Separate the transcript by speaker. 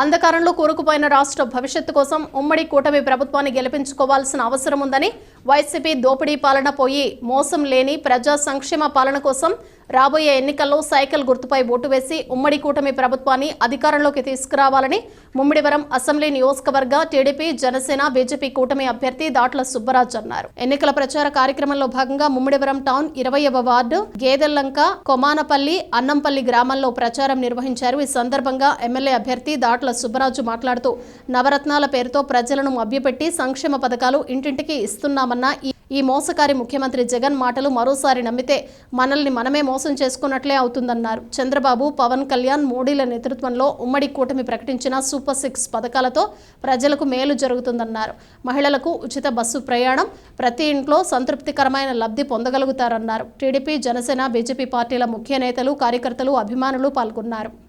Speaker 1: అంధకారంలో కూరుకుపోయిన రాష్ట్ర భవిష్యత్తు కోసం ఉమ్మడి కూటమి ప్రభుత్వాన్ని గెలిపించుకోవాల్సిన అవసరం ఉందని వైసీపీ దోపిడీ పాలన పోయి మోసం లేని ప్రజా సంక్షేమ పాలన కోసం రాబోయే ఎన్నికల్లో సైకిల్ గుర్తుపై ఓటు వేసి ఉమ్మడి కూటమి ప్రభుత్వాన్ని అధికారంలోకి తీసుకురావాలని ముమ్మిడివరం అసెంబ్లీ నియోజకవర్గ టీడీపీ జనసేన బీజేపీ కూటమి అభ్యర్థి దాట్ల సుబ్బరాజ్ అన్నారు. ఎన్నికల ప్రచార కార్యక్రమంలో భాగంగా ముమ్మిడివరం టౌన్ ఇరవయవ వార్డు గేదెల్లంక కొమానపల్లి అన్నంపల్లి గ్రామాల్లో ప్రచారం నిర్వహించారు. ఈ సందర్భంగా ఎమ్మెల్యే అభ్యర్థి దాట్ల సుబ్బరాజు మాట్లాడుతూ నవరత్నాల పేరుతో ప్రజలను మభ్యపెట్టి సంక్షేమ పథకాలు ఇంటింటికి ఇస్తున్నామన్న ఈ ఈ మోసకారి ముఖ్యమంత్రి జగన్ మాటలు మరోసారి నమ్మితే మనల్ని మనమే మోసం చేసుకున్నట్లే అవుతుందన్నారు. చంద్రబాబు పవన్ కళ్యాణ్ మోడీల నేతృత్వంలో ఉమ్మడి కూటమి ప్రకటించిన సూపర్ సిక్స్ పథకాలతో ప్రజలకు మేలు జరుగుతుందన్నారు. మహిళలకు ఉచిత బస్సు ప్రయాణం ప్రతి ఇంట్లో సంతృప్తికరమైన లబ్ధి పొందగలుగుతారన్నారు. టీడీపీ జనసేన బీజేపీ పార్టీల ముఖ్య నేతలు కార్యకర్తలు అభిమానులు పాల్గొన్నారు.